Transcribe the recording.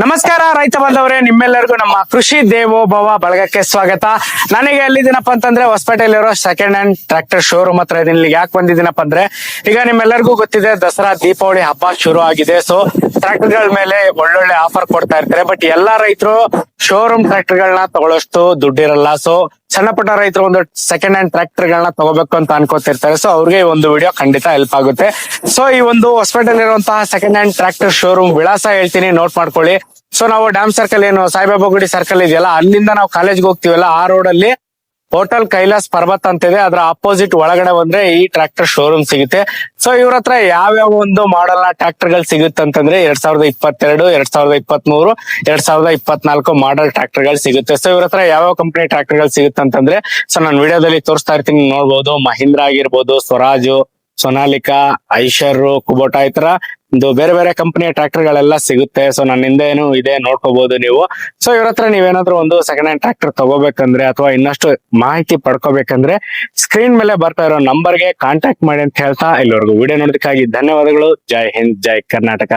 ನಮಸ್ಕಾರ, ರೈತ ಬಂದವರೇ ನಿಮ್ಮೆಲ್ಲರಿಗೂ ನಮ್ಮ ಕೃಷಿ ದೇವೋಭವ ಬಳಗಕ್ಕೆ ಸ್ವಾಗತ. ನನಗೆ ಎಲ್ಲಿದ್ದೀನಪ್ಪ ಅಂತಂದ್ರೆ ಹೊಸಪೇಟೆಯಲ್ಲಿರೋ ಸೆಕೆಂಡ್ ಹ್ಯಾಂಡ್ ಟ್ರಾಕ್ಟರ್ ಶೋರೂಮ್ ಹತ್ರ ಇದೀನಿ ಯಾಕೆ ಬಂದಿದ್ದೀನಪ್ಪ ಅಂದ್ರೆ, ಈಗ ನಿಮ್ಮೆಲ್ಲರಿಗೂ ಗೊತ್ತಿದೆ, ದಸರಾ, ದೀಪಾವಳಿ ಹಬ್ಬ ಶುರು ಆಗಿದೆ ಸೊ ಟ್ರಾಕ್ಟರ್ಗಳ ಮೇಲೆ ಒಳ್ಳೊಳ್ಳೆ ಆಫರ್ ಕೊಡ್ತಾ ಇರ್ತಾರೆ. ಬಟ್ ಎಲ್ಲಾ ರೈತರು ಶೋರೂಮ್ ಟ್ರಾಕ್ಟರ್ ಗಳನ್ನ ತಗೊಳ್ಳೋಷ್ಟು ದುಡ್ಡಿರಲ್ಲ. ಸೊ ಸಣ್ಣ ಪುಟ್ಟ ರೈತರು ಒಂದು ಸೆಕೆಂಡ್ ಹ್ಯಾಂಡ್ ಟ್ರಾಕ್ಟರ್ ಗಳನ್ನ ತಗೋಬೇಕು ಅಂತ ಅನ್ಕೋತಿರ್ತಾರೆ. ಸೊ ಅವ್ರಿಗೆ ಒಂದು ವಿಡಿಯೋ ಖಂಡಿತ ಹೆಲ್ಪ್ ಆಗುತ್ತೆ. ಸೊ ಈ ಒಂದು ಹೊಸಪೇಟೆಯಲ್ಲಿರುವಂತಹ ಸೆಕೆಂಡ್ ಹ್ಯಾಂಡ್ ಟ್ರಾಕ್ಟರ್ ಶೋರೂಮ್ ವಿಳಾಸ ಹೇಳ್ತೀನಿ. ನೋಟ್ ಮಾಡ್ಕೊಳ್ಳಿ. ಸೊ ನಾವು ಡ್ಯಾಮ್ ಸರ್ಕಲ್ ಏನು, ಸಾಯಿಬಾಬಾ ಗುಡಿ ಸರ್ಕಲ್ ಇದೆಯಲ್ಲ, ಅಲ್ಲಿಂದ ನಾವು ಕಾಲೇಜ್ಗೆ ಹೋಗ್ತಿವಲ್ಲ, ಆ ರೋಡ್ ಅಲ್ಲಿ ಹೋಟೆಲ್ ಕೈಲಾಸ್ ಪರ್ವತ್ ಅಂತಿದೆ. ಅದರ ಅಪೋಸಿಟ್ ಒಳಗಡೆ ಬಂದ್ರೆ ಈ ಟ್ರಾಕ್ಟರ್ ಶೋರೂಮ್ ಸಿಗುತ್ತೆ. ಸೊ ಇವ್ರ ಹತ್ರ ಯಾವ್ಯಾವ ಒಂದು ಮಾಡಲ್ನ ಟ್ರಾಕ್ಟರ್ಗಳು ಸಿಗುತ್ತೆ ಅಂತಂದ್ರೆ ಎರಡ್ ಸಾವಿರದ ಇಪ್ಪತ್ತೆರಡು, ಎರಡ್ ಸಾವಿರದ ಇಪ್ಪತ್ತ್ ಮೂರು ಎರಡ್ ಸಾವಿರದ ಇಪ್ಪತ್ನಾಲ್ಕು ಮಾಡಲ್ ಟ್ರಾಕ್ಟರ್ಗಳು ಸಿಗುತ್ತೆ. ಸೊ ಇವ್ರ ಹತ್ರ ಯಾವ ಕಂಪನಿ ಟ್ರಾಕ್ಟರ್ಗಳು ಸಿಗುತ್ತೆ ಅಂತಂದ್ರೆ ಸೊ ನಾನು ವಿಡಿಯೋದಲ್ಲಿ ತೋರಿಸ್ತಾ ಇರ್ತೀನಿ. ನೋಡ್ಬೋದು. ಮಹೀಂದ್ರ ಆಗಿರ್ಬೋದು, ಸ್ವರಾಜು ಸೊನಾಲಿಕಾ ಐಷರ್ ಕುಬೋಟಾ ಈ ತರ ಒಂದು ಬೇರೆ ಬೇರೆ ಕಂಪನಿಯ ಟ್ರಾಕ್ಟರ್ ಗಳೆಲ್ಲ ಸಿಗುತ್ತೆ. ಸೊ ನನ್ನ ಹಿಂದೆ ಏನು ಇದೆ ನೋಡ್ಕೋಬಹುದು ನೀವು. ಸೊ ಇವ್ರ ಹತ್ರ ನೀವೇನಾದ್ರೂ ಒಂದು ಸೆಕೆಂಡ್ ಹ್ಯಾಂಡ್ ಟ್ರಾಕ್ಟರ್ ತಗೋಬೇಕಂದ್ರೆ ಅಥವಾ ಇನ್ನಷ್ಟು ಮಾಹಿತಿ ಪಡ್ಕೋಬೇಕಂದ್ರೆ ಸ್ಕ್ರೀನ್ ಮೇಲೆ ಬರ್ತಾ ಇರೋ ನಂಬರ್ಗೆ ಕಾಂಟ್ಯಾಕ್ಟ್ ಮಾಡಿ ಅಂತ ಹೇಳ್ತಾ ಇಲ್ಲಿವರೆಗೂ. ವಿಡಿಯೋ ನೋಡೋದಕ್ಕಾಗಿ ಧನ್ಯವಾದಗಳು. ಜೈ ಹಿಂದ್, ಜೈ ಕರ್ನಾಟಕ.